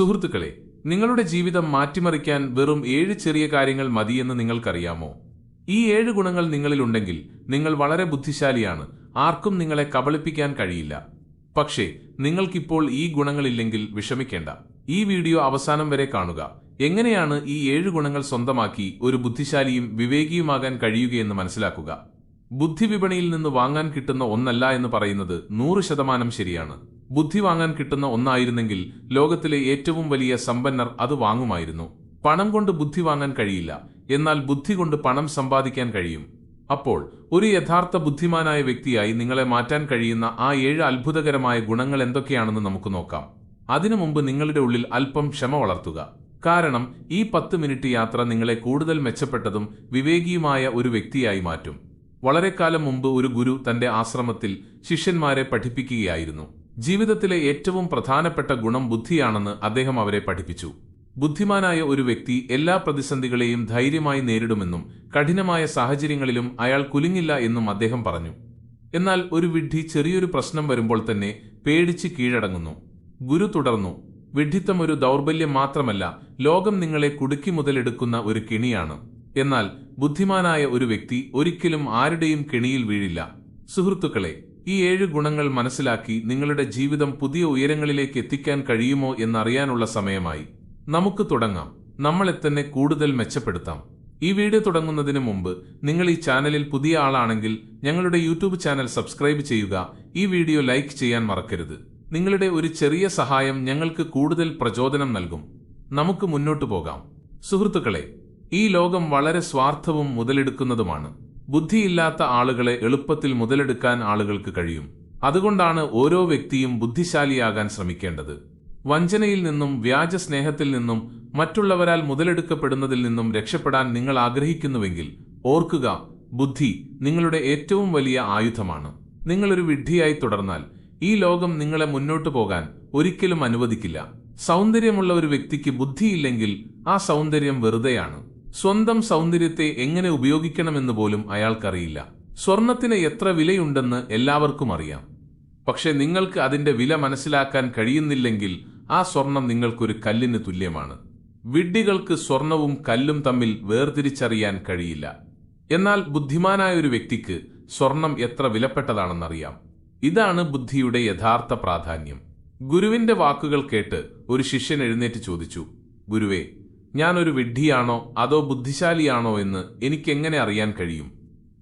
സുഹൃത്തുക്കളെ നിങ്ങളുടെ ജീവിതം മാറ്റിമറിക്കാൻ വെറും ഏഴ് ചെറിയ കാര്യങ്ങൾ മതിയെന്ന് നിങ്ങൾക്കറിയാമോ? ഈ ഏഴ് ഗുണങ്ങൾ നിങ്ങളിലുണ്ടെങ്കിൽ നിങ്ങൾ വളരെ ബുദ്ധിശാലിയാണ്. ആർക്കും നിങ്ങളെ കബളിപ്പിക്കാൻ കഴിയില്ല. പക്ഷേ നിങ്ങൾക്കിപ്പോൾ ഈ ഗുണങ്ങളില്ലെങ്കിൽ വിഷമിക്കേണ്ട. ഈ വീഡിയോ അവസാനം വരെ കാണുക. എങ്ങനെയാണ് ഈ ഏഴ് ഗുണങ്ങൾ സ്വന്തമാക്കി ഒരു ബുദ്ധിശാലിയും വിവേകിയുമാകാൻ കഴിയുകയെന്ന് മനസ്സിലാക്കുക. ബുദ്ധി വിപണിയിൽ നിന്ന് വാങ്ങാൻ കിട്ടുന്ന ഒന്നല്ല എന്ന് പറയുന്നത് നൂറ് ശതമാനം ശരിയാണ്. ബുദ്ധി വാങ്ങാൻ കിട്ടുന്ന ഒന്നായിരുന്നെങ്കിൽ ലോകത്തിലെ ഏറ്റവും വലിയ സമ്പന്നർ അത് വാങ്ങുമായിരുന്നു. പണം കൊണ്ട് ബുദ്ധി വാങ്ങാൻ കഴിയില്ല. എന്നാൽ ബുദ്ധി കൊണ്ട് പണം സമ്പാദിക്കാൻ കഴിയും. അപ്പോൾ ഒരു യഥാർത്ഥ ബുദ്ധിമാനായ വ്യക്തിയായി നിങ്ങളെ മാറ്റാൻ കഴിയുന്ന ആ ഏഴ് അത്ഭുതകരമായ ഗുണങ്ങൾ എന്തൊക്കെയാണെന്ന് നമുക്ക് നോക്കാം. അതിനു മുമ്പ് നിങ്ങളുടെ ഉള്ളിൽ അല്പം ക്ഷമ വളർത്തുക. കാരണം ഈ പത്ത് മിനിറ്റ് യാത്ര നിങ്ങളെ കൂടുതൽ മെച്ചപ്പെട്ടതും വിവേകിയുമായ ഒരു വ്യക്തിയായി മാറ്റും. വളരെക്കാലം കാലം മുമ്പ് ഒരു ഗുരു തന്റെ ആശ്രമത്തിൽ ശിഷ്യന്മാരെ പഠിപ്പിക്കുകയായിരുന്നു. ജീവിതത്തിലെ ഏറ്റവും പ്രധാനപ്പെട്ട ഗുണം ബുദ്ധിയാണെന്ന് അദ്ദേഹം അവരെ പഠിപ്പിച്ചു. ബുദ്ധിമാനായ ഒരു വ്യക്തി എല്ലാ പ്രതിസന്ധികളെയും ധൈര്യമായി നേരിടുമെന്നും കഠിനമായ സാഹചര്യങ്ങളിലും അയാൾ കുലുങ്ങില്ല എന്നും അദ്ദേഹം പറഞ്ഞു. എന്നാൽ ഒരു വിഡ്ഢി ചെറിയൊരു പ്രശ്നം വരുമ്പോൾ തന്നെ പേടിച്ച് കീഴടങ്ങുന്നു. ഗുരു തുടർന്നു വിഡ്ഢിത്തം ഒരു ദൗർബല്യം മാത്രമല്ല ലോകം നിങ്ങളെ കുടുക്കി മുതലെടുക്കുന്ന ഒരു കിണിയാണ്. എന്നാൽ ബുദ്ധിമാനായ ഒരു വ്യക്തി ഒരിക്കലും ആരുടെയും കിണിയിൽ വീഴില്ല. സുഹൃത്തുക്കളെ ഈ ഏഴ് ഗുണങ്ങൾ മനസ്സിലാക്കി നിങ്ങളുടെ ജീവിതം പുതിയ ഉയരങ്ങളിലേക്ക് എത്തിക്കാൻ കഴിയുമോ എന്നറിയാനുള്ള സമയമായി. നമുക്ക് തുടങ്ങാം. നമ്മളെ തന്നെ കൂടുതൽ മെച്ചപ്പെടുത്താം. ഈ വീഡിയോ തുടങ്ങുന്നതിന് മുമ്പ് നിങ്ങൾ ഈ ചാനലിൽ പുതിയ ആളാണെങ്കിൽ ഞങ്ങളുടെ യൂട്യൂബ് ചാനൽ സബ്സ്ക്രൈബ് ചെയ്യുക. ഈ വീഡിയോ ലൈക്ക് ചെയ്യാൻ മറക്കരുത്. നിങ്ങളുടെ ഒരു ചെറിയ സഹായം ഞങ്ങൾക്ക് കൂടുതൽ പ്രചോദനം നൽകും. നമുക്ക് മുന്നോട്ടു പോകാം. സുഹൃത്തുക്കളെ ഈ ലോകം വളരെ സ്വാർത്ഥവും മുതലെടുക്കുന്നതുമാണ്. ബുദ്ധിയില്ലാത്ത ആളുകളെ എളുപ്പത്തിൽ മുതലെടുക്കാൻ ആളുകൾക്ക് കഴിയും. അതുകൊണ്ടാണ് ഓരോ വ്യക്തിയും ബുദ്ധിശാലിയാകാൻ ശ്രമിക്കേണ്ടത്. വഞ്ചനയിൽ നിന്നും വ്യാജ സ്നേഹത്തിൽ നിന്നും മറ്റുള്ളവരാൽ മുതലെടുക്കപ്പെടുന്നതിൽ നിന്നും രക്ഷപ്പെടാൻ നിങ്ങൾ ആഗ്രഹിക്കുന്നുവെങ്കിൽ ഓർക്കുക ബുദ്ധി നിങ്ങളുടെ ഏറ്റവും വലിയ ആയുധമാണ്. നിങ്ങളൊരു വിഡ്ഢിയായി തുടർന്നാൽ ഈ ലോകം നിങ്ങളെ മുന്നോട്ടു പോകാൻ ഒരിക്കലും അനുവദിക്കില്ല. സൗന്ദര്യമുള്ള ഒരു വ്യക്തിക്ക് ബുദ്ധിയില്ലെങ്കിൽ ആ സൗന്ദര്യം വെറുതെയാണ്. സ്വന്തം സൗന്ദര്യത്തെ എങ്ങനെ ഉപയോഗിക്കണമെന്ന് പോലും അയാൾക്കറിയില്ല. സ്വർണത്തിന് എത്ര വിലയുണ്ടെന്ന് എല്ലാവർക്കും അറിയാം. പക്ഷേ നിങ്ങൾക്ക് അതിന്റെ വില മനസ്സിലാക്കാൻ കഴിയുന്നില്ലെങ്കിൽ ആ സ്വർണം നിങ്ങൾക്കൊരു കല്ലിന് തുല്യമാണ്. വിഡ്ഢികൾക്ക് സ്വർണവും കല്ലും തമ്മിൽ വേർതിരിച്ചറിയാൻ കഴിയില്ല. എന്നാൽ ബുദ്ധിമാനായ ഒരു വ്യക്തിക്ക് സ്വർണം എത്ര വിലപ്പെട്ടതാണെന്നറിയാം. ഇതാണ് ബുദ്ധിയുടെ യഥാർത്ഥ പ്രാധാന്യം. ഗുരുവിന്റെ വാക്കുകൾ കേട്ട് ഒരു ശിഷ്യൻ എഴുന്നേറ്റ് ചോദിച്ചു ഗുരുവേ ഞാനൊരു വിഡ്ഢിയാണോ അതോ ബുദ്ധിശാലിയാണോ എന്ന് എനിക്കെങ്ങനെ അറിയാൻ കഴിയും?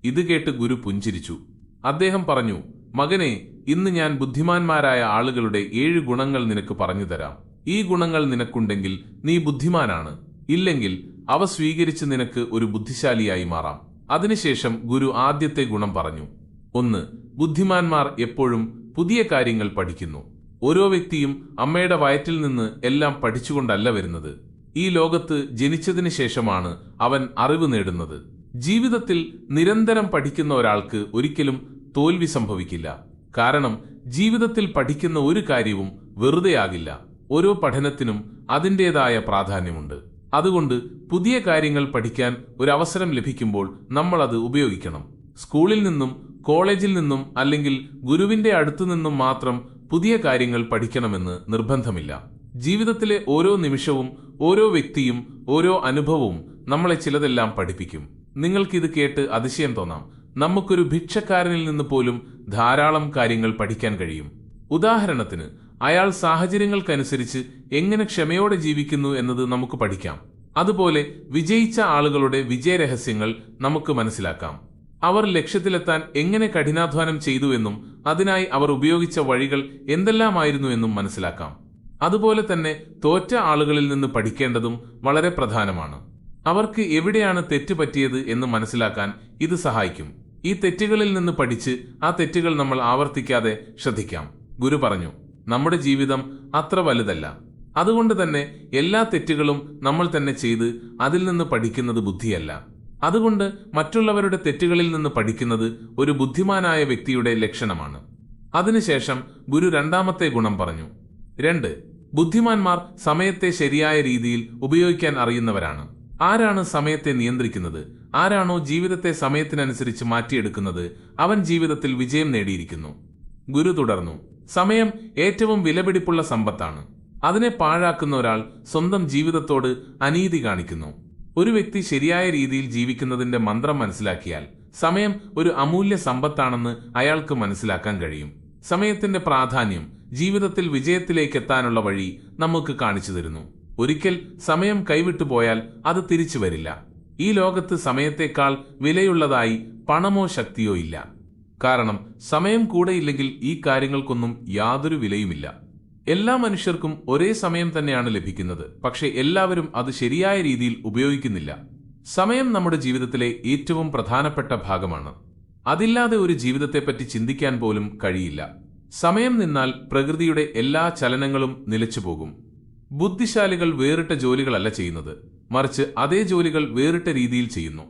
ഇത് കേട്ട് ഗുരു പുഞ്ചിരിച്ചു. അദ്ദേഹം പറഞ്ഞു മകനെ ഇന്ന് ഞാൻ ബുദ്ധിമാന്മാരായ ആളുകളുടെ ഏഴ് ഗുണങ്ങൾ നിനക്ക് പറഞ്ഞു തരാം. ഈ ഗുണങ്ങൾ നിനക്കുണ്ടെങ്കിൽ നീ ബുദ്ധിമാനാണ്. ഇല്ലെങ്കിൽ അവ സ്വീകരിച്ച് നിനക്ക് ഒരു ബുദ്ധിശാലിയായി മാറാം. അതിനുശേഷം ഗുരു ആദ്യത്തെ ഗുണം പറഞ്ഞു. ഒന്ന് ബുദ്ധിമാന്മാർ എപ്പോഴും പുതിയ കാര്യങ്ങൾ പഠിക്കുന്നു. ഓരോ വ്യക്തിയും അമ്മയുടെ വയറ്റിൽ നിന്ന് എല്ലാം പഠിച്ചുകൊണ്ടല്ല വരുന്നത്. ഈ ലോകത്ത് ജനിച്ചതിന് ശേഷമാണ് അവൻ അറിവ് നേടുന്നത്. ജീവിതത്തിൽ നിരന്തരം പഠിക്കുന്ന ഒരാൾക്ക് ഒരിക്കലും തോൽവി സംഭവിക്കില്ല. കാരണം ജീവിതത്തിൽ പഠിക്കുന്ന ഒരു കാര്യവും വെറുതെയാകില്ല. ഓരോ പഠനത്തിനും അതിന്റെതായ പ്രാധാന്യമുണ്ട്. അതുകൊണ്ട് പുതിയ കാര്യങ്ങൾ പഠിക്കാൻ ഒരു അവസരം ലഭിക്കുമ്പോൾ നമ്മൾ അത് ഉപയോഗിക്കണം. സ്കൂളിൽ നിന്നും കോളേജിൽ നിന്നും അല്ലെങ്കിൽ ഗുരുവിന്റെ അടുത്തു നിന്നും മാത്രം പുതിയ കാര്യങ്ങൾ പഠിക്കണമെന്ന് നിർബന്ധമില്ല. ജീവിതത്തിലെ ഓരോ നിമിഷവും ഓരോ വ്യക്തിയും ഓരോ അനുഭവവും നമ്മളെ ചിലതെല്ലാം പഠിപ്പിക്കും. നിങ്ങൾക്കിത് കേട്ട് അതിശയം തോന്നാം. നമുക്കൊരു ഭിക്ഷക്കാരനിൽ നിന്ന് പോലും ധാരാളം കാര്യങ്ങൾ പഠിക്കാൻ കഴിയും. ഉദാഹരണത്തിന് അയാൾ സാഹചര്യങ്ങൾക്കനുസരിച്ച് എങ്ങനെ ക്ഷമയോടെ ജീവിക്കുന്നു എന്നത് നമുക്ക് പഠിക്കാം. അതുപോലെ വിജയിച്ച ആളുകളുടെ വിജയരഹസ്യങ്ങൾ നമുക്ക് മനസ്സിലാക്കാം. അവർ ലക്ഷ്യത്തിലെത്താൻ എങ്ങനെ കഠിനാധ്വാനം ചെയ്തു എന്നും അതിനായി അവർ ഉപയോഗിച്ച വഴികൾ എന്തെല്ലാമായിരുന്നു എന്നും മനസ്സിലാക്കാം. അതുപോലെ തന്നെ തോറ്റ ആളുകളിൽ നിന്ന് പഠിക്കേണ്ടതും വളരെ പ്രധാനമാണ്. അവർക്ക് എവിടെയാണ് തെറ്റ് പറ്റിയത് എന്ന് മനസ്സിലാക്കാൻ ഇത് സഹായിക്കും. ഈ തെറ്റുകളിൽ നിന്ന് പഠിച്ച് ആ തെറ്റുകൾ നമ്മൾ ആവർത്തിക്കാതെ ശ്രദ്ധിക്കാം. ഗുരു പറഞ്ഞു നമ്മുടെ ജീവിതം അത്ര വലുതല്ല. അതുകൊണ്ട് തന്നെ എല്ലാ തെറ്റുകളും നമ്മൾ തന്നെ ചെയ്ത് അതിൽ നിന്ന് പഠിക്കുന്നത് ബുദ്ധിയല്ല. അതുകൊണ്ട് മറ്റുള്ളവരുടെ തെറ്റുകളിൽ നിന്ന് പഠിക്കുന്നത് ഒരു ബുദ്ധിമാനായ വ്യക്തിയുടെ ലക്ഷണമാണ്. അതിനുശേഷം ഗുരു രണ്ടാമത്തെ ഗുണം പറഞ്ഞു രണ്ട് ബുദ്ധിമാന്മാർ സമയത്തെ ശരിയായ രീതിയിൽ ഉപയോഗിക്കാൻ അറിയുന്നവരാണ്. ആരാണ് സമയത്തെ നിയന്ത്രിക്കുന്നത്? ആരാണോ ജീവിതത്തെ സമയത്തിനനുസരിച്ച് മാറ്റിയെടുക്കുന്നത്? അവൻ ജീവിതത്തിൽ വിജയം നേടിയിരിക്കുന്നു. ഗുരു തുടർന്നു. സമയം ഏറ്റവും വിലപിടിപ്പുള്ള സമ്പത്താണ്. അതിനെ പാഴാക്കുന്ന ഒരാൾ സ്വന്തം ജീവിതത്തോട് അനീതി കാണിക്കുന്നു. ഒരു വ്യക്തി ശരിയായ രീതിയിൽ ജീവിക്കുന്നതിന്റെ മന്ത്രം മനസ്സിലാക്കിയാൽ സമയം ഒരു അമൂല്യ സമ്പത്താണെന്ന് അയാൾക്ക് മനസ്സിലാക്കാൻ കഴിയും. സമയത്തിന്റെ പ്രാധാന്യം ജീവിതത്തിൽ വിജയത്തിലേക്ക് എത്താനുള്ള വഴി നമുക്ക് കാണിച്ചു തരുന്നു. ഒരിക്കൽ സമയം കൈവിട്ടു പോയാൽ അത് തിരിച്ചു വരില്ല. ഈ ലോകത്ത് സമയത്തേക്കാൾ വിലയുള്ളതായി പണമോ ശക്തിയോ ഇല്ല. കാരണം സമയം കൂടെയില്ലെങ്കിൽ ഈ കാര്യങ്ങൾക്കൊന്നും യാതൊരു വിലയുമില്ല. എല്ലാ മനുഷ്യർക്കും ഒരേ സമയം തന്നെയാണ് ലഭിക്കുന്നത്. പക്ഷേ എല്ലാവരും അത് ശരിയായ രീതിയിൽ ഉപയോഗിക്കുന്നില്ല. സമയം നമ്മുടെ ജീവിതത്തിലെ ഏറ്റവും പ്രധാനപ്പെട്ട ഭാഗമാണ്. അതില്ലാതെ ഒരു ജീവിതത്തെപ്പറ്റി ചിന്തിക്കാൻ പോലും കഴിയില്ല. സമയം നിന്നാൽ പ്രകൃതിയുടെ എല്ലാ ചലനങ്ങളും നിലച്ചുപോകും. ബുദ്ധിശാലികൾ വേറിട്ട ജോലികളല്ല ചെയ്യുന്നത്. മറിച്ച് അതേ ജോലികൾ വേറിട്ട രീതിയിൽ ചെയ്യുന്നു.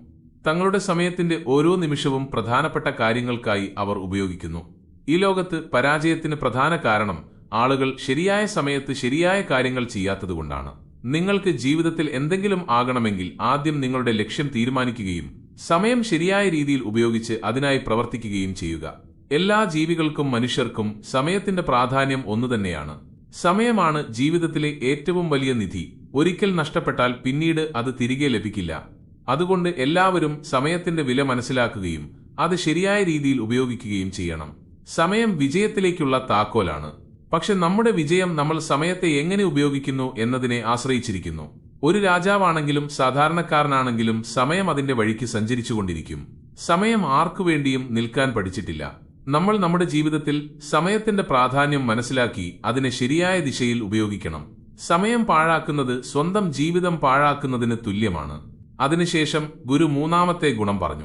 തങ്ങളുടെ സമയത്തിന്റെ ഓരോ നിമിഷവും പ്രധാനപ്പെട്ട കാര്യങ്ങൾക്കായി അവർ ഉപയോഗിക്കുന്നു. ഈ ലോകത്ത് പരാജയത്തിന് പ്രധാന കാരണം ആളുകൾ ശരിയായ സമയത്ത് ശരിയായ കാര്യങ്ങൾ ചെയ്യാത്തതുകൊണ്ടാണ്. നിങ്ങൾക്ക് ജീവിതത്തിൽ എന്തെങ്കിലും ആകണമെങ്കിൽ ആദ്യം നിങ്ങളുടെ ലക്ഷ്യം തീരുമാനിക്കുകയും സമയം ശരിയായ രീതിയിൽ ഉപയോഗിച്ച് അതിനായി പ്രവർത്തിക്കുകയും ചെയ്യുക. എല്ലാ ജീവികൾക്കും മനുഷ്യർക്കും സമയത്തിന്റെ പ്രാധാന്യം ഒന്നുതന്നെയാണ് സമയമാണ് ജീവിതത്തിലെ ഏറ്റവും വലിയ നിധി. ഒരിക്കൽ നഷ്ടപ്പെട്ടാൽ പിന്നീട് അത് തിരികെ ലഭിക്കില്ല. അതുകൊണ്ട് എല്ലാവരും സമയത്തിന്റെ വില മനസ്സിലാക്കുകയും അത് ശരിയായ രീതിയിൽ ഉപയോഗിക്കുകയും ചെയ്യണം. സമയം വിജയത്തിലേക്കുള്ള താക്കോലാണ്. പക്ഷെ നമ്മുടെ വിജയം നമ്മൾ സമയത്തെ എങ്ങനെ ഉപയോഗിക്കുന്നു എന്നതിനെ ആശ്രയിച്ചിരിക്കുന്നു. ഒരു രാജാവാണെങ്കിലും സാധാരണക്കാരനാണെങ്കിലും സമയം അതിന്റെ വഴിക്ക് സഞ്ചരിച്ചുകൊണ്ടിരിക്കും. സമയം ആർക്കു വേണ്ടിയും നിൽക്കാൻ പഠിച്ചിട്ടില്ല. നമ്മൾ നമ്മുടെ ജീവിതത്തിൽ സമയത്തിന്റെ പ്രാധാന്യം മനസ്സിലാക്കി അതിനെ ശരിയായ ദിശയിൽ ഉപയോഗിക്കണം. സമയം പാഴാക്കുന്നത് സ്വന്തം ജീവിതം പാഴാക്കുന്നതിന് തുല്യമാണ്. അതിനുശേഷം ഗുരു മൂന്നാമത്തെ ഗുണം പറഞ്ഞു.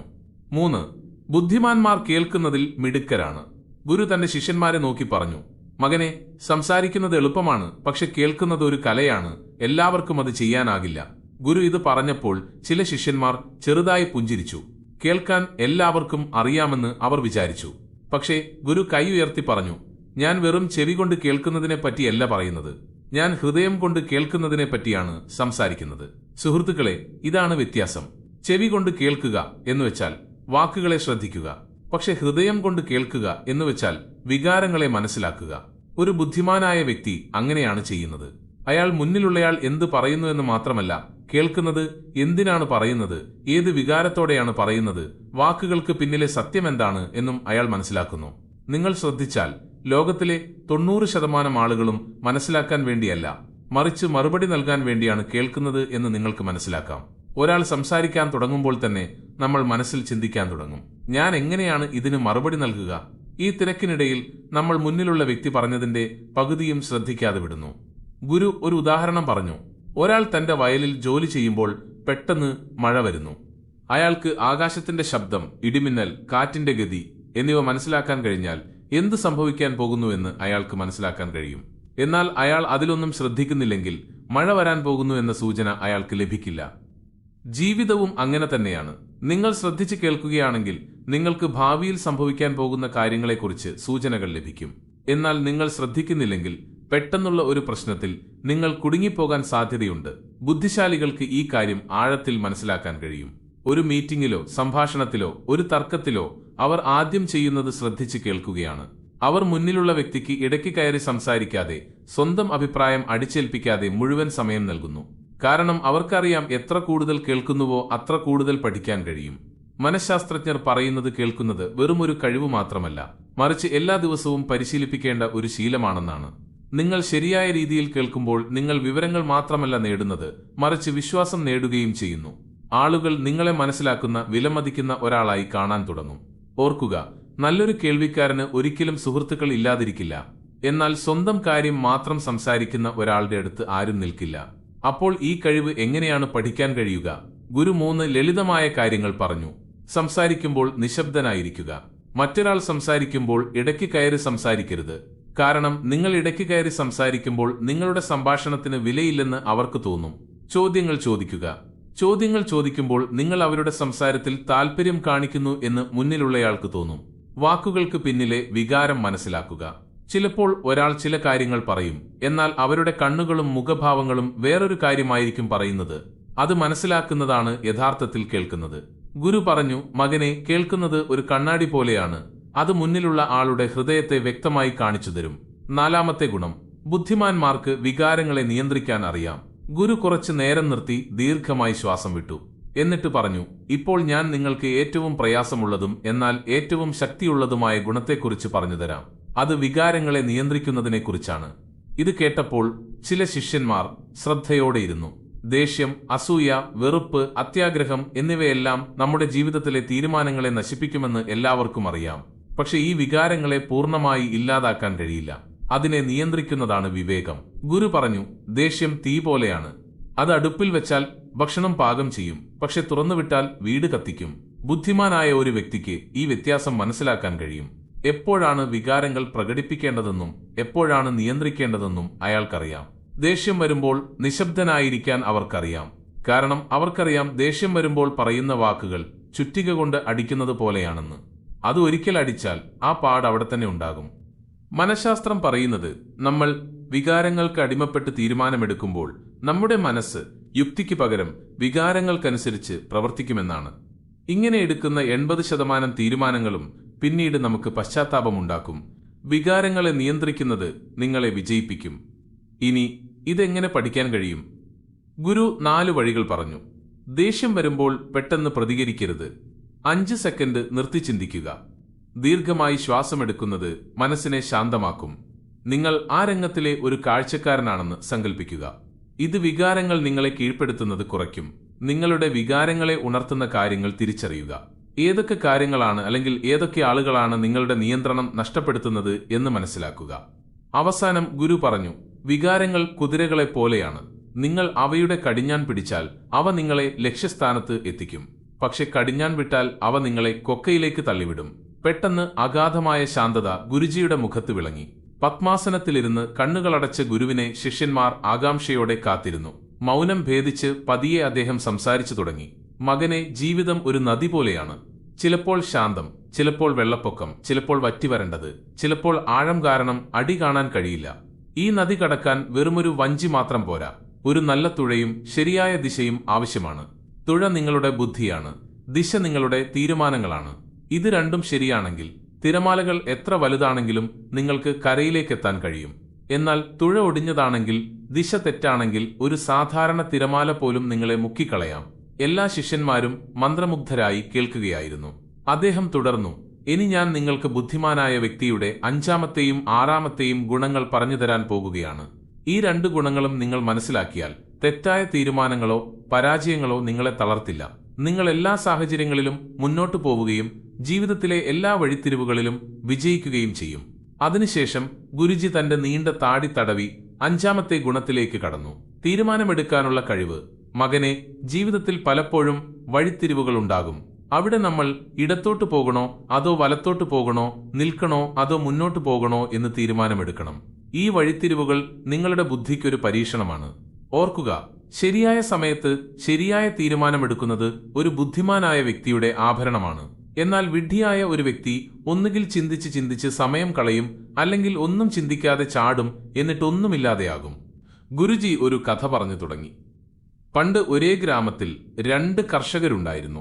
മൂന്ന് ബുദ്ധിമാന്മാർ കേൾക്കുന്നതിൽ മിടുക്കരാണ്. ഗുരു തന്റെ ശിഷ്യന്മാരെ നോക്കി പറഞ്ഞു മകനെ സംസാരിക്കുന്നത് എളുപ്പമാണ് പക്ഷെ കേൾക്കുന്നത് ഒരു കലയാണ് എല്ലാവർക്കും അത് ചെയ്യാനാകില്ല. ഗുരു ഇത് പറഞ്ഞപ്പോൾ ചില ശിഷ്യന്മാർ ചെറുതായി പുഞ്ചിരിച്ചു. കേൾക്കാൻ എല്ലാവർക്കും അറിയാമെന്ന് അവർ വിചാരിച്ചു. പക്ഷേ ഗുരു കൈ ഉയർത്തി പറഞ്ഞു ഞാൻ വെറും ചെവി കൊണ്ട് കേൾക്കുന്നതിനെ പറ്റിയല്ല പറയുന്നത്. ഞാൻ ഹൃദയം കൊണ്ട് കേൾക്കുന്നതിനെ പറ്റിയാണ് സംസാരിക്കുന്നത്. സുഹൃത്തുക്കളെ ഇതാണ് വ്യത്യാസം. ചെവി കൊണ്ട് കേൾക്കുക എന്നുവെച്ചാൽ വാക്കുകളെ ശ്രദ്ധിക്കുക. പക്ഷെ ഹൃദയം കൊണ്ട് കേൾക്കുക എന്നുവെച്ചാൽ വികാരങ്ങളെ മനസ്സിലാക്കുക. ഒരു ബുദ്ധിമാനായ വ്യക്തി അങ്ങനെയാണ് ചെയ്യുന്നത്. അയാൾ മുന്നിലുള്ളയാൾ എന്ത് പറയുന്നു എന്ന് മാത്രമല്ല കേൾക്കുന്നത് എന്തിനാണ് പറയുന്നത്? ഏത് വികാരത്തോടെയാണ് പറയുന്നത്? വാക്കുകൾക്ക് പിന്നിലെ സത്യം എന്താണ് എന്നും അയാൾ മനസ്സിലാക്കുന്നു. നിങ്ങൾ ശ്രദ്ധിച്ചാൽ ലോകത്തിലെ തൊണ്ണൂറ് ശതമാനം ആളുകളും മനസ്സിലാക്കാൻ വേണ്ടിയല്ല മറിച്ച് മറുപടി നൽകാൻ വേണ്ടിയാണ് കേൾക്കുന്നത് എന്ന് നിങ്ങൾക്ക് മനസ്സിലാക്കാം. ഒരാൾ സംസാരിക്കാൻ തുടങ്ങുമ്പോൾ തന്നെ നമ്മൾ മനസ്സിൽ ചിന്തിക്കാൻ തുടങ്ങും. ഞാൻ എങ്ങനെയാണ് ഇതിന് മറുപടി നൽകുക? ഈ തിരക്കിനിടയിൽ നമ്മൾ മുന്നിലുള്ള വ്യക്തി പറഞ്ഞതിന്റെ പകുതിയും ശ്രദ്ധിക്കാതെ വിടുന്നു. ഗുരു ഒരു ഉദാഹരണം പറഞ്ഞു. ഒരാൾ തന്റെ വയലിൽ ജോലി ചെയ്യുമ്പോൾ പെട്ടെന്ന് മഴ വരുന്നു. അയാൾക്ക് ആകാശത്തിന്റെ ശബ്ദം ഇടിമിന്നൽ കാറ്റിന്റെ ഗതി എന്നിവ മനസ്സിലാക്കാൻ കഴിഞ്ഞാൽ എന്ത് സംഭവിക്കാൻ പോകുന്നുവെന്ന് അയാൾക്ക് മനസ്സിലാക്കാൻ കഴിയും. എന്നാൽ അയാൾ അതിലൊന്നും ശ്രദ്ധിക്കുന്നില്ലെങ്കിൽ മഴ വരാൻ പോകുന്നു എന്ന സൂചന അയാൾക്ക് ലഭിക്കില്ല. ജീവിതവും അങ്ങനെ തന്നെയാണ്. നിങ്ങൾ ശ്രദ്ധിച്ചു കേൾക്കുകയാണെങ്കിൽ നിങ്ങൾക്ക് ഭാവിയിൽ സംഭവിക്കാൻ പോകുന്ന കാര്യങ്ങളെക്കുറിച്ച് സൂചനകൾ ലഭിക്കും. എന്നാൽ നിങ്ങൾ ശ്രദ്ധിക്കുന്നില്ലെങ്കിൽ പെട്ടെന്നുള്ള ഒരു പ്രശ്നത്തിൽ നിങ്ങൾ കുടുങ്ങിപ്പോകാൻ സാധ്യതയുണ്ട്. ബുദ്ധിശാലികൾക്ക് ഈ കാര്യം ആഴത്തിൽ മനസ്സിലാക്കാൻ കഴിയും. ഒരു മീറ്റിംഗിലോ സംഭാഷണത്തിലോ ഒരു തർക്കത്തിലോ അവർ ആദ്യം ചെയ്യുന്നത് ശ്രദ്ധിച്ച് കേൾക്കുകയാണ്. അവർ മുന്നിലുള്ള വ്യക്തിക്ക് ഇടയ്ക്ക് കയറി സംസാരിക്കാതെ സ്വന്തം അഭിപ്രായം അടിച്ചേൽപ്പിക്കാതെ മുഴുവൻ സമയം നൽകുന്നു. കാരണം അവർക്കറിയാം എത്ര കൂടുതൽ കേൾക്കുന്നുവോ അത്ര കൂടുതൽ പഠിക്കാൻ കഴിയും. മനഃശാസ്ത്രജ്ഞർ പറയുന്നത് കേൾക്കുന്നത് വെറുമൊരു കഴിവ് മാത്രമല്ല. മറിച്ച് എല്ലാ ദിവസവും പരിശീലിപ്പിക്കേണ്ട ഒരു ശീലമാണെന്നാണ്. നിങ്ങൾ ശരിയായ രീതിയിൽ കേൾക്കുമ്പോൾ നിങ്ങൾ വിവരങ്ങൾ മാത്രമല്ല നേടുന്നത് മറിച്ച് വിശ്വാസം നേടുകയും ചെയ്യുന്നു. ആളുകൾ നിങ്ങളെ മനസ്സിലാക്കുന്ന വിലമതിക്കുന്ന ഒരാളായി കാണാൻ തുടങ്ങും. ഓർക്കുക നല്ലൊരു കേൾവിക്കാരന് ഒരിക്കലും സുഹൃത്തുക്കൾ ഇല്ലാതിരിക്കില്ല. എന്നാൽ സ്വന്തം കാര്യം മാത്രം സംസാരിക്കുന്ന ഒരാളുടെ അടുത്ത് ആരും നിൽക്കില്ല. അപ്പോൾ ഈ കഴിവ് എങ്ങനെയാണ് പഠിക്കാൻ കഴിയുക? ഗുരു മൂന്ന് ലളിതമായ കാര്യങ്ങൾ പറഞ്ഞു. സംസാരിക്കുമ്പോൾ നിശബ്ദനായിരിക്കുക. മറ്റൊരാൾ സംസാരിക്കുമ്പോൾ ഇടയ്ക്ക് കയറി സംസാരിക്കരുത്. കാരണം നിങ്ങൾ ഇടയ്ക്ക് കയറി സംസാരിക്കുമ്പോൾ നിങ്ങളുടെ സംഭാഷണത്തിന് വിലയില്ലെന്ന് അവർക്ക് തോന്നും. ചോദ്യങ്ങൾ ചോദിക്കുക. ചോദ്യങ്ങൾ ചോദിക്കുമ്പോൾ നിങ്ങൾ അവരുടെ സംസാരത്തിൽ താൽപര്യം കാണിക്കുന്നു എന്ന് മുന്നിലുള്ളയാൾക്ക് തോന്നും. വാക്കുകൾക്ക് പിന്നിലെ വികാരം മനസ്സിലാക്കുക. ചിലപ്പോൾ ഒരാൾ ചില കാര്യങ്ങൾ പറയും. എന്നാൽ അവരുടെ കണ്ണുകളും മുഖഭാവങ്ങളും വേറൊരു കാര്യമായിരിക്കും പറയുന്നത്. അത് മനസ്സിലാക്കുന്നതാണ് യഥാർത്ഥത്തിൽ കേൾക്കുന്നത്. ഗുരു പറഞ്ഞു മകനെ കേൾക്കുന്നത് ഒരു കണ്ണാടി പോലെയാണ്. അത് മുന്നിലുള്ള ആളുടെ ഹൃദയത്തെ വ്യക്തമായി കാണിച്ചു തരും. നാലാമത്തെ ഗുണം ബുദ്ധിമാന്മാർക്ക് വികാരങ്ങളെ നിയന്ത്രിക്കാൻ അറിയാം. ഗുരു കുറച്ച് നേരം നിർത്തി ദീർഘമായി ശ്വാസം വിട്ടു. എന്നിട്ട് പറഞ്ഞു ഇപ്പോൾ ഞാൻ നിങ്ങൾക്ക് ഏറ്റവും പ്രയാസമുള്ളതും എന്നാൽ ഏറ്റവും ശക്തിയുള്ളതുമായ ഗുണത്തെക്കുറിച്ച് പറഞ്ഞുതരാം അത് വികാരങ്ങളെ നിയന്ത്രിക്കുന്നതിനെക്കുറിച്ചാണ് ഇത് കേട്ടപ്പോൾ ചില ശിഷ്യന്മാർ ശ്രദ്ധയോടെയിരുന്നു ദേഷ്യം അസൂയ വെറുപ്പ് അത്യാഗ്രഹം എന്നിവയെല്ലാം നമ്മുടെ ജീവിതത്തിലെ തീരുമാനങ്ങളെ നശിപ്പിക്കുമെന്ന് എല്ലാവർക്കും അറിയാം. പക്ഷെ ഈ വികാരങ്ങളെ പൂർണമായി ഇല്ലാതാക്കാൻ കഴിയില്ല. അതിനെ നിയന്ത്രിക്കുന്നതാണ് വിവേകം. ഗുരു പറഞ്ഞു ദേഷ്യം തീ പോലെയാണ്. അത് അടുപ്പിൽ വെച്ചാൽ ഭക്ഷണം പാകം ചെയ്യും പക്ഷെ തുറന്നുവിട്ടാൽ വീട് കത്തിക്കും. ബുദ്ധിമാനായ ഒരു വ്യക്തിക്ക് ഈ വ്യത്യാസം മനസ്സിലാക്കാൻ കഴിയും. എപ്പോഴാണ് വികാരങ്ങൾ പ്രകടിപ്പിക്കേണ്ടതെന്നും എപ്പോഴാണ് നിയന്ത്രിക്കേണ്ടതെന്നും അയാൾക്കറിയാം. ദേഷ്യം വരുമ്പോൾ നിശബ്ദനായിരിക്കാൻ അവർക്കറിയാം. കാരണം അവർക്കറിയാം ദേഷ്യം വരുമ്പോൾ പറയുന്ന വാക്കുകൾ ചുറ്റിക കൊണ്ട് അടിക്കുന്നത് പോലെയാണെന്ന്. അത് ഒരിക്കൽ അടിച്ചാൽ ആ പാട് അവിടെ തന്നെ ഉണ്ടാകും. മനഃശാസ്ത്രം പറയുന്നത് നമ്മൾ വികാരങ്ങൾക്ക് അടിമപ്പെട്ട് തീരുമാനമെടുക്കുമ്പോൾ നമ്മുടെ മനസ്സ് യുക്തിക്ക് പകരം വികാരങ്ങൾക്കനുസരിച്ച് പ്രവർത്തിക്കുമെന്നാണ്. ഇങ്ങനെ എടുക്കുന്ന എൺപത് ശതമാനം തീരുമാനങ്ങളും പിന്നീട് നമുക്ക് പശ്ചാത്താപമുണ്ടാക്കും വികാരങ്ങളെ നിയന്ത്രിക്കുന്നത് നിങ്ങളെ വിജയിപ്പിക്കും. ഇനി ഇതെങ്ങനെ പഠിക്കാൻ കഴിയും? ഗുരു നാല് വഴികൾ പറഞ്ഞു. ദേഷ്യം വരുമ്പോൾ പെട്ടെന്ന് പ്രതികരിക്കരുത്. അഞ്ച് സെക്കൻഡ് നിർത്തി ചിന്തിക്കുക. ദീർഘമായി ശ്വാസമെടുക്കുന്നത് മനസ്സിനെ ശാന്തമാക്കും. നിങ്ങൾ ആ രംഗത്തിലെ ഒരു കാഴ്ചക്കാരനാണെന്ന് സങ്കല്പിക്കുക ഇത് വികാരങ്ങൾ നിങ്ങളെ കീഴ്പ്പെടുത്തുന്നത് കുറയ്ക്കും. നിങ്ങളുടെ വികാരങ്ങളെ ഉണർത്തുന്ന കാര്യങ്ങൾ തിരിച്ചറിയുക. ഏതൊക്കെ കാര്യങ്ങളാണ് അല്ലെങ്കിൽ ഏതൊക്കെ ആളുകളാണ് നിങ്ങളുടെ നിയന്ത്രണം നഷ്ടപ്പെടുത്തുന്നത് എന്ന് മനസ്സിലാക്കുക. അവസാനം ഗുരു പറഞ്ഞു വികാരങ്ങൾ കുതിരകളെ പോലെയാണ്. നിങ്ങൾ അവയുടെ കടിഞ്ഞാൻ പിടിച്ചാൽ അവ നിങ്ങളെ ലക്ഷ്യസ്ഥാനത്ത് എത്തിക്കും. പക്ഷെ കടിഞ്ഞാൻ വിട്ടാൽ അവ നിങ്ങളെ കൊക്കയിലേക്ക് തള്ളിവിടും. പെട്ടെന്ന് അഗാധമായ ശാന്തത ഗുരുജിയുടെ മുഖത്ത് വിളങ്ങി. പത്മാസനത്തിലിരുന്ന് കണ്ണുകളടച്ച് ഗുരുവിനെ ശിഷ്യന്മാർ ആകാംക്ഷയോടെ കാത്തിരുന്നു. മൗനം ഭേദിച്ച് പതിയെ അദ്ദേഹം സംസാരിച്ചു തുടങ്ങി. മകനെ ജീവിതം ഒരു നദി പോലെയാണ്. ചിലപ്പോൾ ശാന്തം ചിലപ്പോൾ വെള്ളപ്പൊക്കം ചിലപ്പോൾ വറ്റിവരേണ്ടത് ചിലപ്പോൾ ആഴം കാരണം അടി കാണാൻ കഴിയില്ല. ഈ നദി കടക്കാൻ വെറുമൊരു വഞ്ചി മാത്രം പോരാ. ഒരു നല്ല തുഴയും ശരിയായ ദിശയും ആവശ്യമാണ്. തുഴ നിങ്ങളുടെ ബുദ്ധിയാണ് ദിശ നിങ്ങളുടെ തീരുമാനങ്ങളാണ്. ഇത് രണ്ടും ശരിയാണെങ്കിൽ തിരമാലകൾ എത്ര വലുതാണെങ്കിലും നിങ്ങൾക്ക് കരയിലേക്കെത്താൻ കഴിയും. എന്നാൽ തുഴ ഒടിഞ്ഞതാണെങ്കിൽ ദിശ തെറ്റാണെങ്കിൽ ഒരു സാധാരണ തിരമാല പോലും നിങ്ങളെ മുക്കിക്കളയാം. എല്ലാ ശിഷ്യന്മാരും മന്ത്രമുഗ്ധരായി കേൾക്കുകയായിരുന്നു. അദ്ദേഹം തുടർന്നു ഇനി ഞാൻ നിങ്ങൾക്ക് ബുദ്ധിമാനായ വ്യക്തിയുടെ അഞ്ചാമത്തെയും ആറാമത്തെയും ഗുണങ്ങൾ പറഞ്ഞുതരാൻ പോകുകയാണ്. ഈ രണ്ട് ഗുണങ്ങളും നിങ്ങൾ മനസ്സിലാക്കിയാൽ തെറ്റായ തീരുമാനങ്ങളോ പരാജയങ്ങളോ നിങ്ങളെ തളർത്തില്ല. നിങ്ങൾ എല്ലാ സാഹചര്യങ്ങളിലും മുന്നോട്ടു പോവുകയും ജീവിതത്തിലെ എല്ലാ വഴിത്തിരിവുകളിലും വിജയിക്കുകയും ചെയ്യും. അതിനുശേഷം ഗുരുജി തന്റെ നീണ്ട താടി തടവി അഞ്ചാമത്തെ ഗുണത്തിലേക്ക് കടന്നു. തീരുമാനമെടുക്കാനുള്ള കഴിവ്. മകനെ ജീവിതത്തിൽ പലപ്പോഴും വഴിത്തിരിവുകൾ ഉണ്ടാകും. അവിടെ നമ്മൾ ഇടത്തോട്ട് പോകണോ അതോ വലത്തോട്ട് പോകണോ നിൽക്കണോ അതോ മുന്നോട്ട് പോകണോ എന്ന് തീരുമാനമെടുക്കണം. ഈ വഴിത്തിരിവുകൾ നിങ്ങളുടെ ബുദ്ധിക്കൊരു പരീക്ഷണമാണ്. ഓർക്കുക ശരിയായ സമയത്ത് ശരിയായ തീരുമാനമെടുക്കുന്നത് ഒരു ബുദ്ധിമാനായ വ്യക്തിയുടെ ആഭരണമാണ്. എന്നാൽ വിഡ്ഢിയായ ഒരു വ്യക്തി ഒന്നുകിൽ ചിന്തിച്ച് ചിന്തിച്ച് സമയം കളയും അല്ലെങ്കിൽ ഒന്നും ചിന്തിക്കാതെ ചാടും എന്നിട്ടൊന്നുമില്ലാതെയാകും. ഗുരുജി ഒരു കഥ പറഞ്ഞു തുടങ്ങി. പണ്ട് ഒരേ ഗ്രാമത്തിൽ രണ്ട് കർഷകരുണ്ടായിരുന്നു.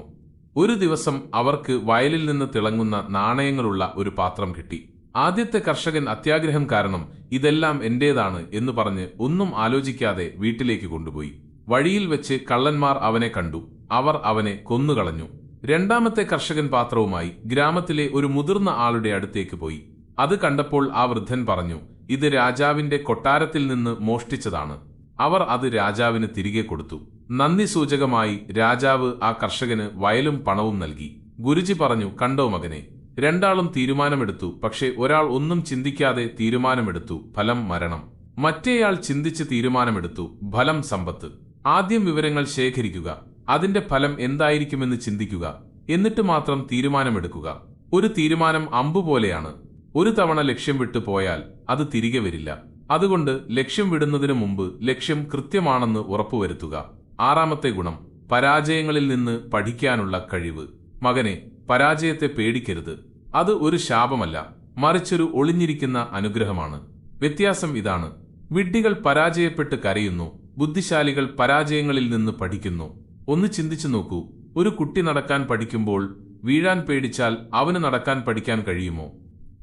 ഒരു ദിവസം അവർക്ക് വയലിൽ നിന്ന് തിളങ്ങുന്ന നാണയങ്ങളുള്ള ഒരു പാത്രം കിട്ടി. ആദ്യത്തെ കർഷകൻ അത്യാഗ്രഹം കാരണം ഇതെല്ലാം എന്റേതാണ് എന്ന് പറഞ്ഞ് ഒന്നും ആലോചിക്കാതെ വീട്ടിലേക്ക് കൊണ്ടുപോയി. വഴിയിൽ വെച്ച് കള്ളന്മാർ അവനെ കണ്ടു. അവർ അവനെ കൊന്നുകളഞ്ഞു. രണ്ടാമത്തെ കർഷകൻ പാത്രവുമായി ഗ്രാമത്തിലെ ഒരു മുതിർന്ന ആളുടെ അടുത്തേക്ക് പോയി. അത് കണ്ടപ്പോൾ ആ വൃദ്ധൻ പറഞ്ഞു ഇത് രാജാവിന്റെ കൊട്ടാരത്തിൽ നിന്ന് മോഷ്ടിച്ചതാണ്. അവർ അത് രാജാവിന് തിരികെ കൊടുത്തു. നന്ദി സൂചകമായി രാജാവ് ആ കർഷകന് വയലും പണവും നൽകി. ഗുരുജി പറഞ്ഞു കണ്ടോ മകനെ രണ്ടാളും തീരുമാനമെടുത്തു. പക്ഷെ ഒരാൾ ഒന്നും ചിന്തിക്കാതെ തീരുമാനമെടുത്തു. ഫലം മരണം. മറ്റേയാൾ ചിന്തിച്ച് തീരുമാനമെടുത്തു. ഫലം സമ്പത്ത്. ആദ്യം വിവരങ്ങൾ ശേഖരിക്കുക. അതിന്റെ ഫലം എന്തായിരിക്കുമെന്ന് ചിന്തിക്കുക. എന്നിട്ട് മാത്രം തീരുമാനമെടുക്കുക. ഒരു തീരുമാനം അമ്പു പോലെയാണ്. ഒരു തവണ ലക്ഷ്യം വിട്ടു പോയാൽ അത് തിരികെ വരില്ല. അതുകൊണ്ട് ലക്ഷ്യം വിടുന്നതിനു മുമ്പ് ലക്ഷ്യം കൃത്യമാണെന്ന് ഉറപ്പുവരുത്തുക. ആറാമത്തെ ഗുണം. പരാജയങ്ങളിൽ നിന്ന് പഠിക്കാനുള്ള കഴിവ്. മകനെ പരാജയത്തെ പേടിക്കരുത്. അത് ഒരു ശാപമല്ല. മറിച്ചൊരു ഒളിഞ്ഞിരിക്കുന്ന അനുഗ്രഹമാണ്. വ്യത്യാസം ഇതാണ്. വിഡ്ഢികൾ പരാജയപ്പെട്ട് കരയുന്നു. ബുദ്ധിശാലികൾ പരാജയങ്ങളിൽ നിന്ന് പഠിക്കുന്നു. ഒന്ന് ചിന്തിച്ചു നോക്കൂ. ഒരു കുട്ടി നടക്കാൻ പഠിക്കുമ്പോൾ വീഴാൻ പേടിച്ചാൽ അവന് നടക്കാൻ പഠിക്കാൻ കഴിയുമോ?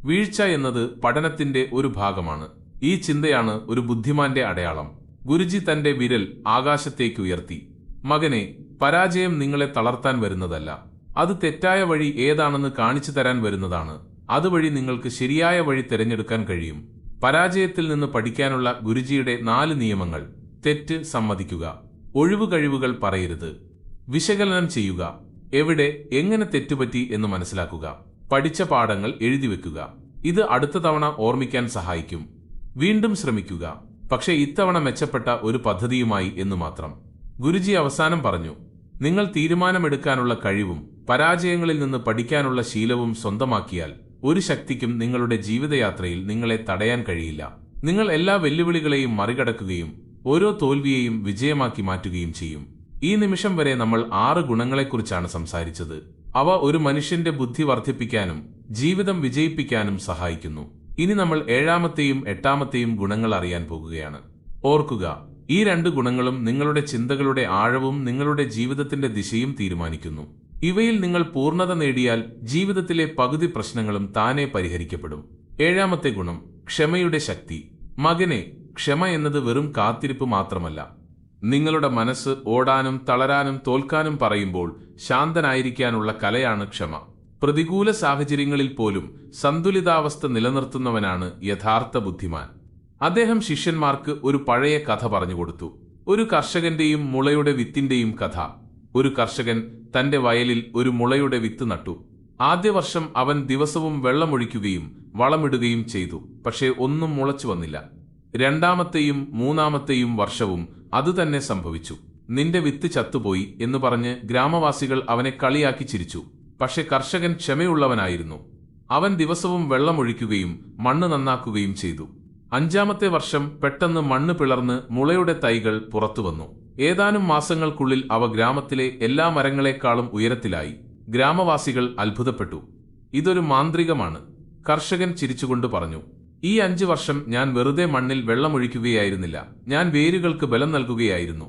വീഴ്ച എന്നത് പഠനത്തിന്റെ ഒരു ഭാഗമാണ്. ഈ ചിന്തയാണ് ഒരു ബുദ്ധിമാന്റെ അടയാളം. ഗുരുജി തന്റെ വിരൽ ആകാശത്തേക്ക് ഉയർത്തി. മകനെ പരാജയം നിങ്ങളെ തളർത്താൻ വരുന്നതല്ല. അത് തെറ്റായ വഴി ഏതാണെന്ന് കാണിച്ചു തരാൻ വരുന്നതാണ്. അതുവഴി നിങ്ങൾക്ക് ശരിയായ വഴി തിരഞ്ഞെടുക്കാൻ കഴിയും. പരാജയത്തിൽ നിന്ന് പഠിക്കാനുള്ള ഗുരുജിയുടെ നാല് നിയമങ്ങൾ. തെറ്റ് സമ്മതിക്കുക. ഒഴിവു കഴിവുകൾ പറയരുത്. വിശകലനം ചെയ്യുക. എവിടെ എങ്ങനെ തെറ്റുപറ്റി എന്ന് മനസ്സിലാക്കുക. പഠിച്ച പാഠങ്ങൾ എഴുതി വെക്കുക. ഇത് അടുത്ത തവണ ഓർമ്മിക്കാൻ സഹായിക്കും. വീണ്ടും ശ്രമിക്കുക. പക്ഷേ ഇത്തവണ മെച്ചപ്പെട്ട ഒരു പദ്ധതിയുമായി എന്ന് മാത്രം. ഗുരുജി അവസാനം പറഞ്ഞു. നിങ്ങൾ തീരുമാനമെടുക്കാനുള്ള കഴിവും പരാജയങ്ങളിൽ നിന്ന് പഠിക്കാനുള്ള ശീലവും സ്വന്തമാക്കിയാൽ ഒരു ശക്തിക്കും നിങ്ങളുടെ ജീവിതയാത്രയിൽ നിങ്ങളെ തടയാൻ കഴിയില്ല. നിങ്ങൾ എല്ലാ വെല്ലുവിളികളെയും മറികടക്കുകയും ഓരോ തോൽവിയെയും വിജയമാക്കി മാറ്റുകയും ചെയ്യും. ഈ നിമിഷം വരെ നമ്മൾ ആറ് ഗുണങ്ങളെക്കുറിച്ചാണ് സംസാരിച്ചത്. അവ ഒരു മനുഷ്യന്റെ ബുദ്ധി വർദ്ധിപ്പിക്കാനും ജീവിതം വിജയിപ്പിക്കാനും സഹായിക്കുന്നു. ഇനി നമ്മൾ ഏഴാമത്തെയും എട്ടാമത്തെയും ഗുണങ്ങൾ അറിയാൻ പോകുകയാണ്. ഓർക്കുക ഈ രണ്ട് ഗുണങ്ങളും നിങ്ങളുടെ ചിന്തകളുടെ ആഴവും നിങ്ങളുടെ ജീവിതത്തിന്റെ ദിശയും തീരുമാനിക്കുന്നു. ഇവയിൽ നിങ്ങൾ പൂർണത നേടിയാൽ ജീവിതത്തിലെ പകുതി പ്രശ്നങ്ങളും താനെ പരിഹരിക്കപ്പെടും. ഏഴാമത്തെ ഗുണം ക്ഷമയുടെ ശക്തി. മകനെ ക്ഷമ എന്നത് വെറും കാത്തിരിപ്പ് മാത്രമല്ല. നിങ്ങളുടെ മനസ്സ് ഓടാനും തളരാനും തോൽക്കാനും പറയുമ്പോൾ ശാന്തനായിരിക്കാനുള്ള കലയാണ് ക്ഷമ. പ്രതികൂല സാഹചര്യങ്ങളിൽ പോലും സന്തുലിതാവസ്ഥ നിലനിർത്തുന്നവനാണ് യഥാർത്ഥ ബുദ്ധിമാൻ. അദ്ദേഹം ശിഷ്യന്മാർക്ക് ഒരു പഴയ കഥ പറഞ്ഞുകൊടുത്തു ഒരു കർഷകന്റെയും മുളയുടെ വിത്തിന്റെയും കഥ. ഒരു കർഷകൻ തന്റെ വയലിൽ ഒരു മുളയുടെ വിത്ത് നട്ടു. ആദ്യ വർഷം അവൻ ദിവസവും വെള്ളമൊഴിക്കുകയും വളമിടുകയും ചെയ്തു പക്ഷേ ഒന്നും മുളച്ചു വന്നില്ല. രണ്ടാമത്തെയും മൂന്നാമത്തെയും വർഷവും അതുതന്നെ സംഭവിച്ചു. നിന്റെ വിത്ത് ചത്തുപോയി എന്ന് പറഞ്ഞ് ഗ്രാമവാസികൾ അവനെ കളിയാക്കി ചിരിച്ചു. പക്ഷെ കർഷകൻ ക്ഷമയുള്ളവനായിരുന്നു. അവൻ ദിവസവും വെള്ളമൊഴിക്കുകയും മണ്ണ് നന്നാക്കുകയും ചെയ്തു. അഞ്ചാമത്തെ വർഷം പെട്ടെന്ന് മണ്ണ് പിളർന്ന് മുളയുടെ തൈകൾ പുറത്തുവന്നു. ഏതാനും മാസങ്ങൾക്കുള്ളിൽ അവ ഗ്രാമത്തിലെ എല്ലാ മരങ്ങളെക്കാളും ഉയരത്തിലായി. ഗ്രാമവാസികൾ അത്ഭുതപ്പെട്ടു. ഇതൊരു മാന്ത്രികമാണ്. കർഷകൻ ചിരിച്ചുകൊണ്ട് പറഞ്ഞു ഈ അഞ്ചു വർഷം ഞാൻ വെറുതെ മണ്ണിൽ വെള്ളമൊഴിക്കുകയായിരുന്നില്ല. ഞാൻ വേരുകൾക്ക് ബലം നൽകുകയായിരുന്നു.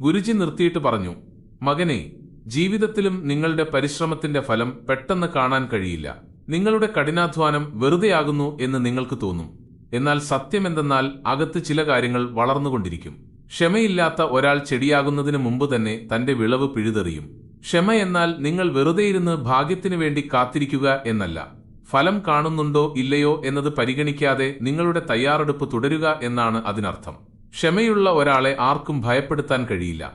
ഗുരുജി നിർത്തിയിട്ട് പറഞ്ഞു മകനെ ജീവിതത്തിലും നിങ്ങളുടെ പരിശ്രമത്തിന്റെ ഫലം പെട്ടെന്ന് കാണാൻ കഴിയില്ല. നിങ്ങളുടെ കഠിനാധ്വാനം വെറുതെയാകുന്നു എന്ന് നിങ്ങൾക്ക് തോന്നും. എന്നാൽ സത്യമെന്തെന്നാൽ അകത്ത് ചില കാര്യങ്ങൾ വളർന്നുകൊണ്ടിരിക്കും. ക്ഷമയില്ലാത്ത ഒരാൾ ചെടിയാകുന്നതിന് മുമ്പ് തന്നെ തന്റെ വിളവ് പിഴുതെറിയും. ക്ഷമ എന്നാൽ നിങ്ങൾ വെറുതെ വെറുതെയിരുന്ന് ഭാഗ്യത്തിനു വേണ്ടി കാത്തിരിക്കുക എന്നല്ല. ഫലം കാണുന്നുണ്ടോ ഇല്ലയോ എന്നത് പരിഗണിക്കാതെ നിങ്ങളുടെ തയ്യാറെടുപ്പ് തുടരുക എന്നാണ് അതിനർത്ഥം. ക്ഷമയുള്ള ഒരാളെ ആർക്കും ഭയപ്പെടുത്താൻ കഴിയില്ല.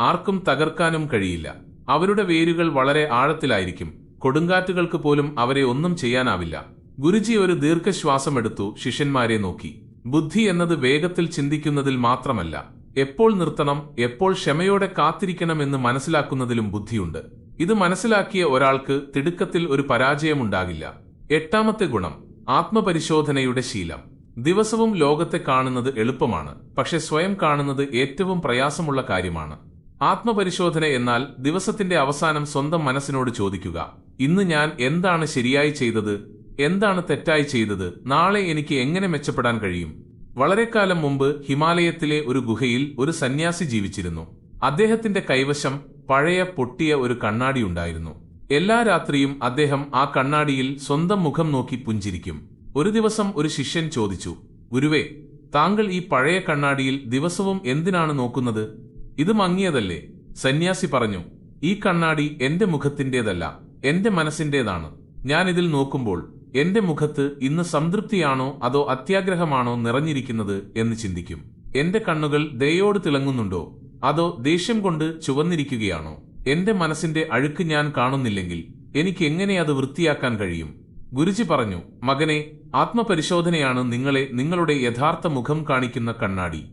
ആർക്കും തകർക്കാനും കഴിയില്ല. അവരുടെ വേരുകൾ വളരെ ആഴത്തിലായിരിക്കും. കൊടുങ്കാറ്റുകൾക്ക് പോലും അവരെ ഒന്നും ചെയ്യാനാവില്ല. ഗുരുജി ഒരു ദീർഘശ്വാസമെടുത്തു ശിഷ്യന്മാരെ നോക്കി. ബുദ്ധി എന്നത് വേഗത്തിൽ ചിന്തിക്കുന്നതിൽ മാത്രമല്ല എപ്പോൾ നിർത്തണം എപ്പോൾ ക്ഷമയോടെ കാത്തിരിക്കണമെന്ന് മനസ്സിലാക്കുന്നതിലും ബുദ്ധിയുണ്ട്. ഇത് മനസ്സിലാക്കിയ ഒരാൾക്ക് തിടുക്കത്തിൽ ഒരു പരാജയമുണ്ടാകില്ല. എട്ടാമത്തെ ഗുണം ആത്മപരിശോധനയുടെ ശീലം. ദിവസവും ലോകത്തെ കാണുന്നത് എളുപ്പമാണ് പക്ഷെ സ്വയം കാണുന്നത് ഏറ്റവും പ്രയാസമുള്ള കാര്യമാണ്. ആത്മപരിശോധന എന്നാൽ ദിവസത്തിന്റെ അവസാനം സ്വന്തം മനസ്സിനോട് ചോദിക്കുക ഇന്ന് ഞാൻ എന്താണ് ശരിയായി ചെയ്തത്? എന്താണ് തെറ്റായി ചെയ്തത്? നാളെ എനിക്ക് എങ്ങനെ മെച്ചപ്പെടാൻ കഴിയും? വളരെ കാലം മുമ്പ് ഹിമാലയത്തിലെ ഒരു ഗുഹയിൽ ഒരു സന്യാസി ജീവിച്ചിരുന്നു. അദ്ദേഹത്തിന്റെ കൈവശം പഴയ പൊട്ടിയ ഒരു കണ്ണാടി ഉണ്ടായിരുന്നു. എല്ലാ രാത്രിയും അദ്ദേഹം ആ കണ്ണാടിയിൽ സ്വന്തം മുഖം നോക്കി പുഞ്ചിരിക്കും. ഒരു ദിവസം ഒരു ശിഷ്യൻ ചോദിച്ചു ഗുരുവേ താങ്കൾ ഈ പഴയ കണ്ണാടിയിൽ ദിവസവും എന്തിനാണ് നോക്കുന്നത്? ഇത് മങ്ങിയതല്ലേ? സന്യാസി പറഞ്ഞു ഈ കണ്ണാടി എന്റെ മുഖത്തിന്റേതല്ല എന്റെ മനസ്സിന്റേതാണ്. ഞാൻ ഇതിൽ നോക്കുമ്പോൾ എന്റെ മുഖത്ത് ഇന്ന് സംതൃപ്തിയാണോ അതോ അത്യാഗ്രഹമാണോ നിറഞ്ഞിരിക്കുന്നത് എന്ന് ചിന്തിക്കും. എന്റെ കണ്ണുകൾ ദയോട് തിളങ്ങുന്നുണ്ടോ? അതോ ദേഷ്യം കൊണ്ട് ചുവന്നിരിക്കുകയാണോ? എന്റെ മനസ്സിന്റെ അഴുക്ക് ഞാൻ കാണുന്നില്ലെങ്കിൽ എനിക്ക് എങ്ങനെ അത് വൃത്തിയാക്കാൻ കഴിയും? ഗുരുജി പറഞ്ഞു മകനെ ആത്മപരിശോധനയാണ് നിങ്ങളെ നിങ്ങളുടെ യഥാർത്ഥ മുഖം കാണിക്കുന്ന കണ്ണാടി.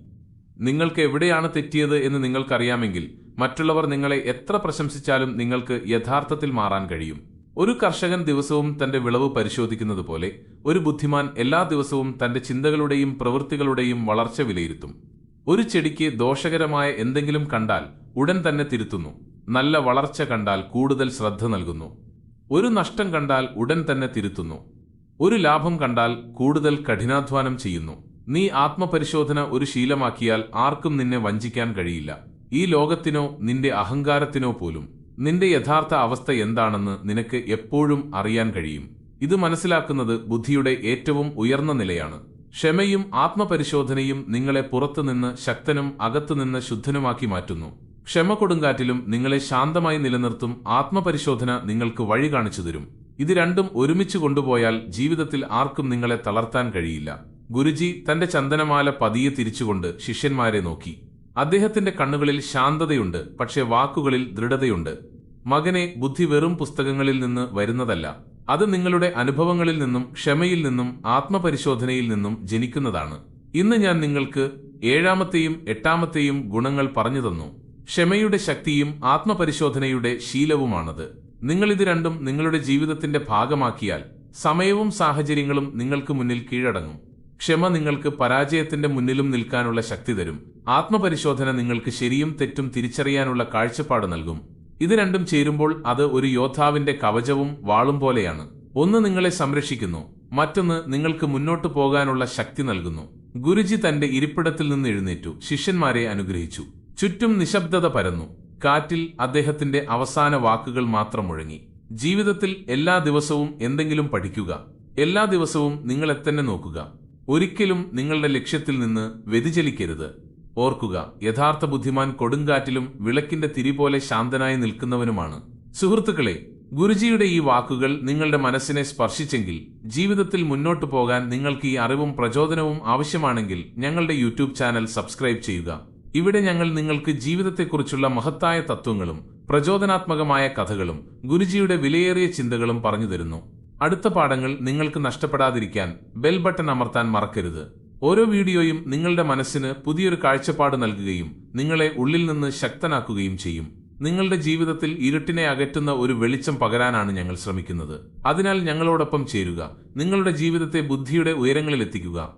നിങ്ങൾക്ക് എവിടെയാണ് തെറ്റിയത് എന്ന് നിങ്ങൾക്കറിയാമെങ്കിൽ മറ്റുള്ളവർ നിങ്ങളെ എത്ര പ്രശംസിച്ചാലും നിങ്ങൾക്ക് യഥാർത്ഥത്തിൽ മാറാൻ കഴിയും. ഒരു കർഷകൻ ദിവസവും തന്റെ വിളവ് പരിശോധിക്കുന്നത് പോലെ ഒരു ബുദ്ധിമാൻ എല്ലാ ദിവസവും തന്റെ ചിന്തകളുടെയും പ്രവൃത്തികളുടെയും വളർച്ച വിലയിരുത്തും. ഒരു ചെടിക്ക് ദോഷകരമായ എന്തെങ്കിലും കണ്ടാൽ ഉടൻ തന്നെ തിരുത്തുന്നു. നല്ല വളർച്ച കണ്ടാൽ കൂടുതൽ ശ്രദ്ധ നൽകുന്നു. ഒരു നഷ്ടം കണ്ടാൽ ഉടൻ തന്നെ തിരുത്തുന്നു. ഒരു ലാഭം കണ്ടാൽ കൂടുതൽ കഠിനാധ്വാനം ചെയ്യുന്നു. നീ ആത്മപരിശോധന ഒരു ശീലമാക്കിയാൽ ആർക്കും നിന്നെ വഞ്ചിക്കാൻ കഴിയില്ല. ഈ ലോകത്തിനോ നിന്റെ അഹങ്കാരത്തിനോ പോലും നിന്റെ യഥാർത്ഥ അവസ്ഥ എന്താണെന്ന് നിനക്ക് എപ്പോഴും അറിയാൻ കഴിയും. ഇത് മനസ്സിലാക്കുന്നത് ബുദ്ധിയുടെ ഏറ്റവും ഉയർന്ന നിലയാണ്. ക്ഷമയും ആത്മപരിശോധനയും നിങ്ങളെ പുറത്തുനിന്ന് ശക്തനും അകത്തുനിന്ന് ശുദ്ധനുമാക്കി മാറ്റുന്നു. ക്ഷമ കൊടുങ്കാറ്റിലും നിങ്ങളെ ശാന്തമായി നിലനിർത്തും ആത്മപരിശോധന നിങ്ങൾക്ക് വഴി കാണിച്ചു തരും. ഇത് രണ്ടും ഒരുമിച്ച് കൊണ്ടുപോയാൽ ജീവിതത്തിൽ ആർക്കും നിങ്ങളെ തളർത്താൻ കഴിയില്ല. ഗുരുജി തന്റെ ചന്ദനമാല പതിയെ തിരിച്ചുകൊണ്ട് ശിഷ്യന്മാരെ നോക്കി. അദ്ദേഹത്തിന്റെ കണ്ണുകളിൽ ശാന്തതയുണ്ട് പക്ഷേ വാക്കുകളിൽ ദൃഢതയുണ്ട്. മകനെ ബുദ്ധി വെറും പുസ്തകങ്ങളിൽ നിന്ന് വരുന്നതല്ല. അത് നിങ്ങളുടെ അനുഭവങ്ങളിൽ നിന്നും ക്ഷമയിൽ നിന്നും ആത്മപരിശോധനയിൽ നിന്നും ജനിക്കുന്നതാണ്. ഇന്ന് ഞാൻ നിങ്ങൾക്ക് ഏഴാമത്തെയും എട്ടാമത്തെയും ഗുണങ്ങൾ പറഞ്ഞു തന്നു ക്ഷമയുടെ ശക്തിയും ആത്മപരിശോധനയുടെ ശീലവുമാണത്. നിങ്ങൾ ഇത് രണ്ടും നിങ്ങളുടെ ജീവിതത്തിന്റെ ഭാഗമാക്കിയാൽ സമയവും സാഹചര്യങ്ങളും നിങ്ങൾക്ക് മുന്നിൽ കീഴടങ്ങും. ക്ഷമ നിങ്ങൾക്ക് പരാജയത്തിന്റെ മുന്നിലും നിൽക്കാനുള്ള ശക്തി തരും. ആത്മപരിശോധന നിങ്ങൾക്ക് ശരിയും തെറ്റും തിരിച്ചറിയാനുള്ള കാഴ്ചപ്പാട് നൽകും. ഇത് രണ്ടും ചേരുമ്പോൾ അത് ഒരു യോദ്ധാവിന്റെ കവചവും വാളും പോലെയാണ്. ഒന്ന് നിങ്ങളെ സംരക്ഷിക്കുന്നു മറ്റൊന്ന് നിങ്ങൾക്ക് മുന്നോട്ടു പോകാനുള്ള ശക്തി നൽകുന്നു. ഗുരുജി തന്റെ ഇരിപ്പിടത്തിൽ നിന്ന് എഴുന്നേറ്റു ശിഷ്യന്മാരെ അനുഗ്രഹിച്ചു. ചുറ്റും നിശബ്ദത പരന്നു. കാറ്റിൽ അദ്ദേഹത്തിന്റെ അവസാന വാക്കുകൾ മാത്രം മുഴങ്ങി. ജീവിതത്തിൽ എല്ലാ ദിവസവും എന്തെങ്കിലും പഠിക്കുക. എല്ലാ ദിവസവും നിങ്ങളെത്തന്നെ നോക്കുക. ഒരിക്കലും നിങ്ങളുടെ ലക്ഷ്യത്തിൽ നിന്ന് വ്യതിചലിക്കരുത്. ഓർക്കുക യഥാർത്ഥ ബുദ്ധിമാൻ കൊടുങ്കാറ്റിലും വിളക്കിന്റെ തിരി പോലെ ശാന്തനായി നിൽക്കുന്നവനുമാണ്. സുഹൃത്തുക്കളെ ഗുരുജിയുടെ ഈ വാക്കുകൾ നിങ്ങളുടെ മനസ്സിനെ സ്പർശിച്ചെങ്കിൽ ജീവിതത്തിൽ മുന്നോട്ടു പോകാൻ നിങ്ങൾക്ക് ഈ അറിവും പ്രചോദനവും ആവശ്യമാണെങ്കിൽ ഞങ്ങളുടെ യൂട്യൂബ് ചാനൽ സബ്സ്ക്രൈബ് ചെയ്യുക. ഇവിടെ ഞങ്ങൾ നിങ്ങൾക്ക് ജീവിതത്തെക്കുറിച്ചുള്ള മഹത്തായ തത്വങ്ങളും പ്രചോദനാത്മകമായ കഥകളും ഗുരുജിയുടെ വിലയേറിയ ചിന്തകളും പറഞ്ഞു തരുന്നു. അടുത്ത പാഠങ്ങൾ നിങ്ങൾക്ക് നഷ്ടപ്പെടാതിരിക്കാൻ ബെൽ ബട്ടൺ അമർത്താൻ മറക്കരുത്. ഓരോ വീഡിയോയും നിങ്ങളുടെ മനസ്സിന് പുതിയൊരു കാഴ്ചപ്പാട് നൽകുകയും നിങ്ങളെ ഉള്ളിൽ നിന്ന് ശക്തനാക്കുകയും ചെയ്യും. നിങ്ങളുടെ ജീവിതത്തിൽ ഇരുട്ടിനെ അകറ്റുന്ന ഒരു വെളിച്ചം പകരാനാണ് ഞങ്ങൾ ശ്രമിക്കുന്നത്. അതിനാൽ ഞങ്ങളോടൊപ്പം ചേരുക. നിങ്ങളുടെ ജീവിതത്തെ ബുദ്ധിയുടെ ഉയരങ്ങളിലെത്തിക്കുക.